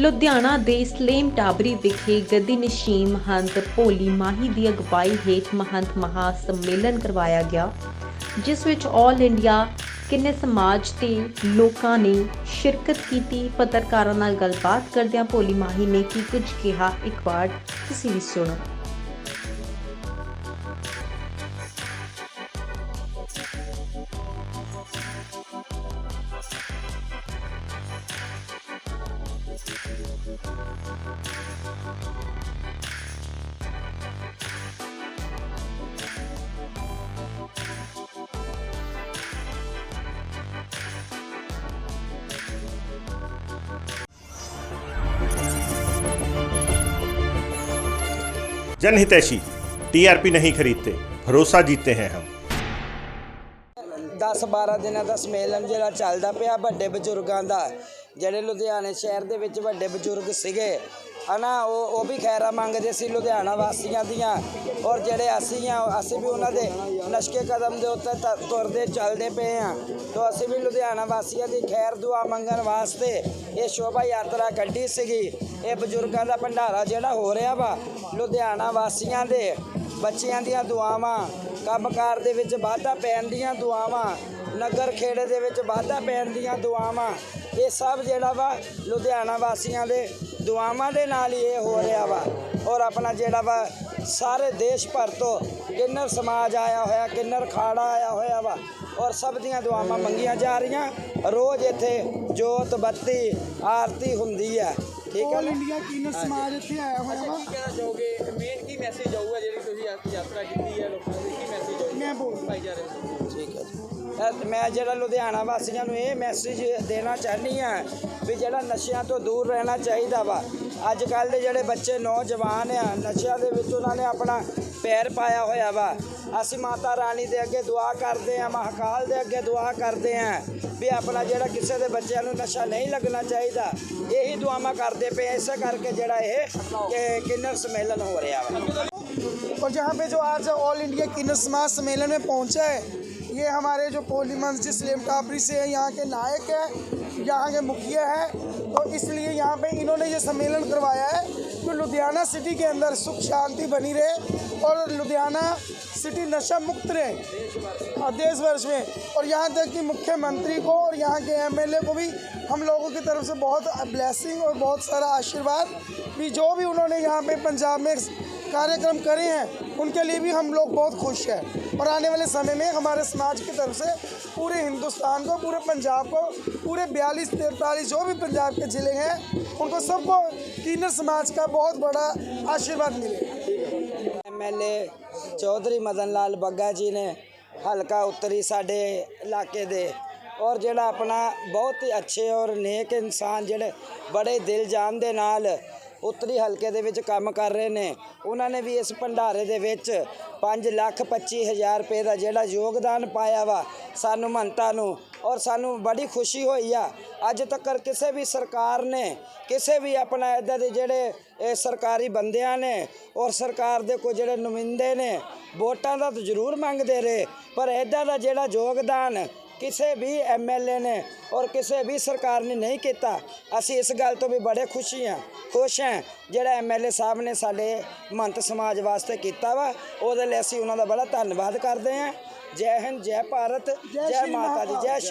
ਲੁਧਿਆਣਾ ਦੇ ਸਲੇਮ ਟਾਬਰੀ ਵਿਖੇ ਗੱਦੀ ਨਸ਼ੀਮ ਮਹੰਤ ਭੋਲੀ ਮਾਹੀ ਦੀ ਅਗਵਾਈ ਹੇਠ ਮਹੰਤ ਮਹਾ ਸੰਮੇਲਨ ਕਰਵਾਇਆ ਗਿਆ, ਜਿਸ ਵਿੱਚ ਆਲ ਇੰਡੀਆ ਕਿੰਨੇ ਸਮਾਜ ਤੇ ਲੋਕਾਂ ਨੇ ਸ਼ਿਰਕਤ ਕੀਤੀ। ਪੱਤਰਕਾਰਾਂ ਨਾਲ ਗੱਲਬਾਤ ਕਰਦਿਆਂ ਭੋਲੀ ਮਾਹੀ ਨੇ ਕੀ ਕੁਝ ਕਿਹਾ, ਇੱਕ ਵਾਰ ਤੁਸੀਂ ਵੀ ਸੁਣੋ। जनहितैषी टीआरपी नहीं खरीदते भरोसा जीतते हैं हम 10 12 ਦਿਨਾਂ ਦਾ ਸੰਮੇਲਨ ਜਿਹੜਾ ਚੱਲਦਾ ਪਿਆ ਵੱਡੇ ਬਜ਼ੁਰਗਾਂ ਦਾ, ਜਿਹੜੇ ਲੁਧਿਆਣੇ ਸ਼ਹਿਰ ਦੇ ਵਿੱਚ ਵੱਡੇ ਬਜ਼ੁਰਗ ਸੀਗੇ, ਹਨਾ, ਉਹ ਉਹ ਵੀ ਖੈਰਾ ਮੰਗਦੇ ਸੀ ਲੁਧਿਆਣਾ ਵਾਸੀਆਂ ਦੀਆਂ, ਔਰ ਜਿਹੜੇ ਅਸੀਂ ਆ, ਅਸੀਂ ਵੀ ਉਹਨਾਂ ਦੇ ਨਸ਼ਕੇ ਕਦਮ ਦੇ ਉੱਤੇ ਤ- ਤੁਰਦੇ ਚੱਲਦੇ ਪਏ ਆ, ਤੋਂ ਅਸੀਂ ਵੀ ਲੁਧਿਆਣਾ ਵਾਸੀਆਂ ਦੀ ਖੈਰ ਦੁਆ ਮੰਗਣ ਵਾਸਤੇ ਇਹ ਸ਼ੋਭਾ ਯਾਤਰਾ ਕੱਢੀ ਸੀਗੀ। ਇਹ ਬਜ਼ੁਰਗਾਂ ਦਾ ਭੰਡਾਰਾ ਜਿਹੜਾ ਹੋ ਰਿਹਾ ਵਾ, ਲੁਧਿਆਣਾ ਵਾਸੀਆਂ ਦੇ ਬੱਚਿਆਂ ਦੀਆਂ ਦੁਆਵਾਂ, ਕੰਮਕਾਰ ਦੇ ਵਿੱਚ ਵਾਧਾ ਪੈਣ ਦੀਆਂ ਦੁਆਵਾਂ, ਨਗਰ ਖੇੜੇ ਦੇ ਵਿੱਚ ਵਾਧਾ ਪੈਣ ਦੀਆਂ ਦੁਆਵਾਂ, ਇਹ ਸਭ ਜਿਹੜਾ ਵਾ ਲੁਧਿਆਣਾ ਵਾਸੀਆਂ ਦੇ ਦੁਆਵਾਂ ਦੇ ਨਾਲ ਹੀ ਇਹ ਹੋ ਰਿਹਾ ਵਾ। ਔਰ ਆਪਣਾ ਜਿਹੜਾ ਵਾ ਸਾਰੇ ਦੇਸ਼ ਭਰ ਤੋਂ ਕਿੰਨਰ ਸਮਾਜ ਆਇਆ ਹੋਇਆ, ਕਿੰਨਰ ਖਾੜਾ ਆਇਆ ਹੋਇਆ ਵਾ, ਔਰ ਸਭ ਦੀਆਂ ਦੁਆਵਾਂ ਮੰਗੀਆਂ ਜਾ ਰਹੀਆਂ। ਰੋਜ਼ ਇੱਥੇ ਜੋਤ ਬੱਤੀ, ਆਰਤੀ ਹੁੰਦੀ ਹੈ ਠੀਕ ਹੈ ਆਲ ਨਾ? ਇੰਡੀਆ ਕੀਨਰ ਸਮਾਜ ਇੱਥੇ ਆਇਆ ਹੋਇਆ ਵਾ। ਕਹਿਣਾ ਚਾਹੋਗੇ? ਮੇਨ ਕੀ ਮੈਸੇਜ ਆਊਗਾ ਜਿਹੜੀ ਤੁਸੀਂ ਅੱਜ ਯਾਤਰਾ ਕੀਤੀ ਹੈ ਲੋਕਾਂ ਦੇ? ਕੀ ਮੈਸੇਜ ਆਊਗਾ ਮੈਂ ਬੋਲ ਭਾਈ ਜਾ ਰਹੇ ਹੋ ਠੀਕ ਹੈ ਜੀ। ਮੈਂ ਜਿਹੜਾ ਲੁਧਿਆਣਾ ਵਾਸੀਆਂ ਨੂੰ ਇਹ ਮੈਸੇਜ ਦੇਣਾ ਚਾਹਨੀ ਆ ਵੀ ਜਿਹੜਾ ਨਸ਼ਿਆਂ ਤੋਂ ਦੂਰ ਰਹਿਣਾ ਚਾਹੀਦਾ ਵਾ। ਅੱਜ ਕੱਲ ਦੇ ਜਿਹੜੇ ਬੱਚੇ ਨੌਜਵਾਨ ਆ ਨਸ਼ਿਆਂ ਦੇ ਵਿੱਚ ਉਹਨਾਂ ਨੇ ਆਪਣਾ ਪੈਰ ਪਾਇਆ ਹੋਇਆ ਵਾ ਅਸੀਂ ਮਾਤਾ ਰਾਣੀ ਦੇ ਅੱਗੇ ਦੁਆ ਕਰਦੇ ਆ ਮਹਾਕਾਲ ਦੇ ਅੱਗੇ ਦੁਆ ਕਰਦੇ ਆ ਵੀ ਆਪਣਾ ਜਿਹੜਾ ਕਿਸੇ ਦੇ ਬੱਚਿਆਂ ਨੂੰ ਨਸ਼ਾ ਨਹੀਂ ਲੱਗਣਾ ਚਾਹੀਦਾ ਇਹੀ ਦੁਆਵਾਂ ਕਰਦੇ ਪਏ ਆ। ਇਸੇ ਕਰਕੇ ਜਿਹੜਾ ਇਹ ਕਿ ਕਿੰਨਰ ਸੰਮੇਲਨ ਹੋ ਰਿਹਾ ਵਾ और जहाँ पे जो आज ऑल इंडिया किन्नर समाज सम्मेलन में पहुँचा है ये हमारे जो पोली मस्जिद सलेम टापरी से है यहाँ के नायक है यहाँ के मुखिया है तो इसलिए यहाँ पे इन्होंने ये सम्मेलन करवाया है कि लुधियाना सिटी के अंदर सुख शांति बनी रहे और लुधियाना सिटी नशा मुक्त रहे और देश वर्ष में। और यहाँ तक कि मुख्यमंत्री को और यहाँ के एमएलए को भी हम लोगों की तरफ़ से बहुत ब्लेसिंग और बहुत सारा आशीर्वाद भी जो भी उन्होंने यहाँ पे पंजाब में कार्यक्रम करे हैं उनके लिए भी हम लोग बहुत खुश हैं और आने वाले समय में हमारे समाज की तरफ से पूरे हिंदुस्तान को पूरे पंजाब को पूरे बयालीस तैंतालीस जो भी पंजाब के ज़िले हैं उनको सबको कीनर समाज का बहुत बड़ा आशीर्वाद मिलेगा ਐਮਐਲਏ ਚੌਧਰੀ ਮਦਨ ਲਾਲ ਬੱਗਾ ਜੀ ਨੇ ਹਲਕਾ ਉੱਤਰੀ ਸਾਡੇ ਇਲਾਕੇ ਦੇ ਔਰ ਜਿਹੜਾ ਆਪਣਾ ਬਹੁਤ ਹੀ ਅੱਛੇ ਔਰ ਨੇਕ ਇਨਸਾਨ ਜਿਹੜੇ ਬੜੇ ਦਿਲ ਜਾਨ ਦੇ ਨਾਲ ਉੱਤਰੀ ਹਲਕੇ ਦੇ ਵਿੱਚ ਕੰਮ ਕਰ ਰਹੇ ਨੇ। ਉਹਨਾਂ ਨੇ ਵੀ ਇਸ ਭੰਡਾਰੇ ਦੇ ਵਿੱਚ 5 ਲੱਖ 25 ਹਜ਼ਾਰ ਰੁਪਏ ਦਾ ਜਿਹੜਾ ਯੋਗਦਾਨ ਪਾਇਆ ਵਾ, ਸਾਨੂੰ ਮੰਤਾ ਨੂੰ, ਔਰ ਸਾਨੂੰ ਬੜੀ ਖੁਸ਼ੀ ਹੋਈ ਆ। ਅੱਜ ਤੱਕ ਕਿਸੇ ਵੀ ਸਰਕਾਰ ਨੇ, ਕਿਸੇ ਵੀ ਆਪਣਾ ਇਦਾਂ ਦੇ ਜਿਹੜੇ, ਇਹ ਸਰਕਾਰੀ ਬੰਦਿਆਂ ਨੇ, ਔਰ ਸਰਕਾਰ ਦੇ ਕੋਈ ਜਿਹੜੇ ਨੁਮਾਇੰਦੇ ਨੇ, ਵੋਟਾਂ ਦਾ ਤਾਂ ਜ਼ਰੂਰ ਮੰਗਦੇ ਰਹੇ, ਪਰ ਇਦਾਂ ਦਾ ਜਿਹੜਾ ਯੋਗਦਾਨ ਕਿਸੇ ਵੀ ਐਮਐਲਏ ਨੇ ਔਰ ਕਿਸੇ ਵੀ ਸਰਕਾਰ ਨੇ ਨਹੀਂ ਕੀਤਾ ਅਸੀਂ ਇਸ ਗੱਲ ਤੋਂ ਵੀ ਬੜੇ ਖੁਸ਼ੀ ਹਾਂ ਖੁਸ਼ ਹਾਂ ਜਿਹੜਾ ਐਮਐਲਏ ਸਾਹਿਬ ਨੇ ਸਾਡੇ ਮੰਤ ਸਮਾਜ ਵਾਸਤੇ ਕੀਤਾ ਵਾ ਉਹਦੇ ਲਈ ਅਸੀਂ ਉਹਨਾਂ ਦਾ ਬੜਾ ਧੰਨਵਾਦ ਕਰਦੇ ਹਾਂ। ਜੈ ਹਿੰਦ ਜੈ ਭਾਰਤ ਜੈ ਮਾਤਾ ਦੀ ਜੈ